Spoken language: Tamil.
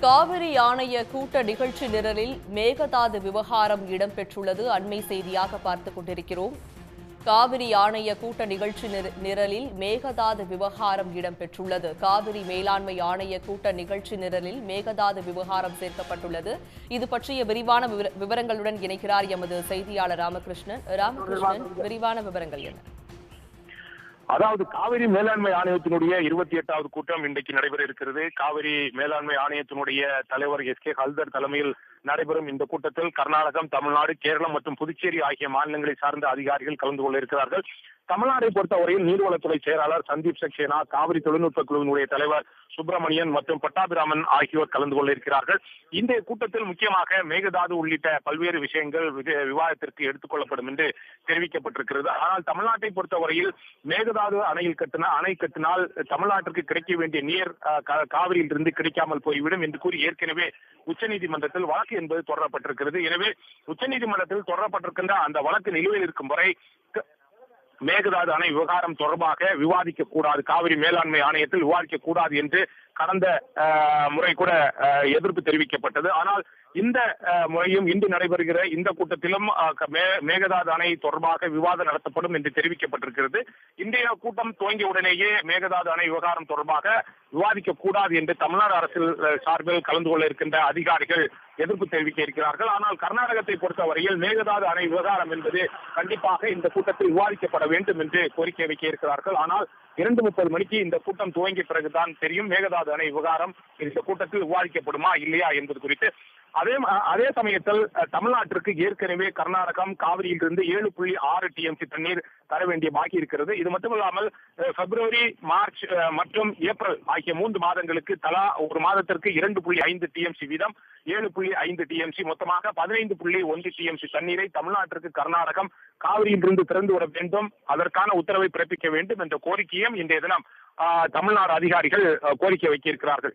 காவிரி ஆணைய கூட்ட நிகழ்ச்சி நிரலில் மேகதாது விவகாரம் இடம்பெற்றுள்ளது. அண்மை செய்தியாக பார்த்துக் கொண்டிருக்கிறோம். காவிரி ஆணைய கூட்ட நிகழ்ச்சி நிர- நிரலில் மேகதாது விவகாரம் இடம்பெற்றுள்ளது. காவிரி மேலாண்மை ஆணைய கூட்ட நிகழ்ச்சி நிரலில் மேகதாது விவகாரம் சேர்க்கப்பட்டுள்ளது. இது பற்றிய விரிவான விவர- விவரங்களுடன் இணைக்கிறார் எமது செய்தியாளர் ராமகிருஷ்ணன். ராமகிருஷ்ணன் விரிவான விவரங்கள் என்ன? அதாவது காவிரி மேலாண்மை ஆணையத்தினுடைய இருபத்தி எட்டாவது கூட்டம் இன்றைக்கு நடைபெற இருக்கிறது. காவிரி மேலாண்மை ஆணையத்தினுடைய தலைவர் எஸ் கே ஹல்தர் தலைமையில் நடைபெறும் இந்த கூட்டத்தில் கர்நாடகம் தமிழ்நாடு கேரளம் மற்றும் புதுச்சேரி ஆகிய மாநிலங்களை சார்ந்த அதிகாரிகள் கலந்து கொள்ள இருக்கிறார்கள். தமிழ்நாட்டை பொறுத்தவரையில் நீர்வளத்துறை செயலாளர் சந்தீப் சக்சேனா காவிரி தொழில்நுட்ப குழுவினுடைய தலைவர் சுப்பிரமணியன் மற்றும் பட்டாபிராமன் ஆகியோர் கலந்து கொள்ள இருக்கிறார்கள். இந்த கூட்டத்தில் முக்கியமாக மேகதாது உள்ளிட்ட பல்வேறு விஷயங்கள் விவாதத்திற்கு எடுத்துக் கொள்ளப்படும் என்று தெரிவிக்கப்பட்டிருக்கிறது. ஆனால் தமிழ்நாட்டை பொறுத்தவரையில் மேகதாது அணையில் கட்டின அணை கட்டினால் தமிழ்நாட்டிற்கு கிடைக்க வேண்டிய நீர் காவிரியில் இருந்து காவிரியிலிருந்து கிடைக்காமல் போய்விடும் என்று கூறி ஏற்கனவே உச்சநீதிமன்றத்தில் வழக்கு வழக்கு என்பது தொடரப்பட்டிருக்கிறது. எனவே உச்சநீதிமன்றத்தில் தொடரப்பட்டிருக்கின்ற அந்த வழக்கு நிலுவையில் இருக்கும் வரை மேகதாது அணை விவகாரம் தொடர்பாக விவாதிக்க கூடாது காவிரி மேலாண்மை ஆணையத்தில் விவாதிக்க கூடாது என்று கடந்த முறை கூட எதிர்ப்பு தெரிவிக்கப்பட்டது. ஆனால் இந்த முறையும் இன்று நடைபெறுகிற இந்த கூட்டத்திலும் மேகதாது அணை தொடர்பாக விவாதம் நடத்தப்படும் என்று தெரிவிக்கப்பட்டிருக்கிறது. இன்றைய கூட்டம் துவங்கிய உடனேயே மேகதாது அணை விவகாரம் தொடர்பாக விவாதிக்க கூடாது என்று தமிழ்நாடு அரசில் சார்பில் கலந்து கொள்ள இருக்கின்ற அதிகாரிகள் எதிர்ப்பு தெரிவிக்க இருக்கிறார்கள். ஆனால் கர்நாடகத்தை பொறுத்தவரையில் மேகதாது அணை விவகாரம் என்பது கண்டிப்பாக இந்த கூட்டத்தில் விவாதிக்கப்பட வேண்டும் என்று கோரிக்கை வைக்க இருக்கிறார்கள். ஆனால் இரண்டு முப்பது மணிக்கு இந்த கூட்டம் துவங்கிய பிறகுதான் தெரியும் மேகதாது அணை விவகாரம் இந்த கூட்டத்தில் விவாதிக்கப்படுமா இல்லையா என்பது குறித்து. அதே அதே சமயத்தில் தமிழ்நாட்டிற்கு ஏற்கனவே கர்நாடகம் காவிரியிலிருந்து ஏழு புள்ளி ஆறு டிஎம்சி தண்ணீர் தர வேண்டிய பாக்கி இருக்கிறது. இது மட்டும் இல்லாமல் பிப்ரவரி மார்ச் மற்றும் ஏப்ரல் ஆகிய மூன்று மாதங்களுக்கு தலா ஒரு மாதத்திற்கு இரண்டு புள்ளி ஐந்து டிஎம்சி வீதம் ஏழு புள்ளி ஐந்து டிஎம்சி மொத்தமாக பதினைந்து புள்ளி ஒன்று டிஎம்சி தண்ணீரை தமிழ்நாட்டிற்கு கர்நாடகம் காவிரியிலிருந்து திறந்து விட வேண்டும். அதற்கான உத்தரவை பிறப்பிக்க வேண்டும் என்ற கோரிக்கையும் இன்றைய தினம் ஆஹ், தமிழ்நாடு அதிகாரிகள் கோரிக்கை வைக்கியிருக்கிறார்கள்